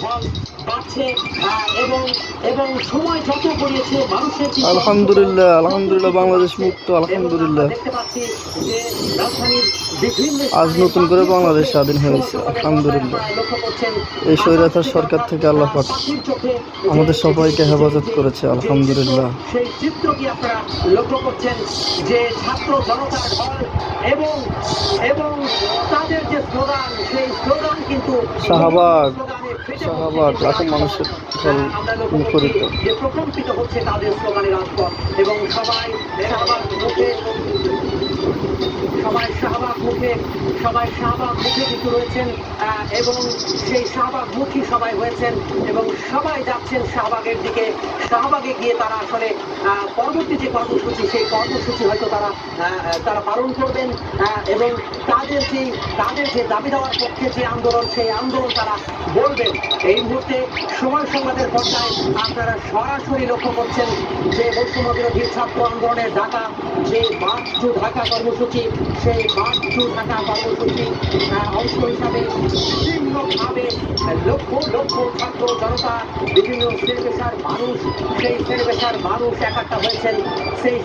ফল পাচ্ছে এবং এবং সময় যত গড়িয়েছে মানুষের আলহামদুলিল্লাহ আলহামদুলিল্লাহ বাংলাদেশ মুক্ত আলহামদুলিল্লাহ। দেখতে পাচ্ছি যে রাজধানীর বিভিন্ন আজ নতুন করে বাংলাদেশ স্বাধীন হয়েছে আলহামদুলিল্লাহ। এই স্বৈরাচার সরকার থেকে আল্লাহ পাক আমাদের সবাইকে হেফাজত করেছে আলহামদুলিল্লাহ। সেই চিত্র কি আপনারা লক্ষ্য করছেন যে ছাত্র জনতার ঢল এবং এবং তাদের যে স্লোগান সেই স্লোগান কিন্তু শাহবাগ, শাহবাগ। লাখো মানুষের লক্ষ্য মুখরিত প্রকম্পিত হচ্ছে তাদের স্লোগানের এবং সবাই শাহবাগ মুখে মুখে সবাই শাহবাগ মুখে কিন্তু রয়েছেন এবং সেই শাহবাগ মুখী সবাই হয়েছেন এবং সবাই যাচ্ছেন শাহবাগের দিকে। শাহবাগে গিয়ে তারা আসলে পরবর্তী যে কর্মসূচি, সেই কর্মসূচি হয়তো তারা তারা পালন করবেন এবং তাদের যে তাদের যে দাবি দেওয়ার পক্ষে যে আন্দোলন, সেই আন্দোলন তারা বলবেন। এই মুহূর্তে সময় সংবাদের পর্যায়ে আপনারা সরাসরি লক্ষ্য করছেন যে বৈষম্য বিরোধী ছাত্র আন্দোলনের ডাকা যে বাক টু ঢাকা কর্মসূচি, সেই বাক টু ঢাকা কর্মসূচি অংশ হিসাবে বিভিন্নভাবে লক্ষ লক্ষ ছাত্র জনতা, বিভিন্ন শ্রেণি পেশার মানুষ, সেই শ্রেণি পেশার মানুষ একাত্তা হয়েছেন, সেই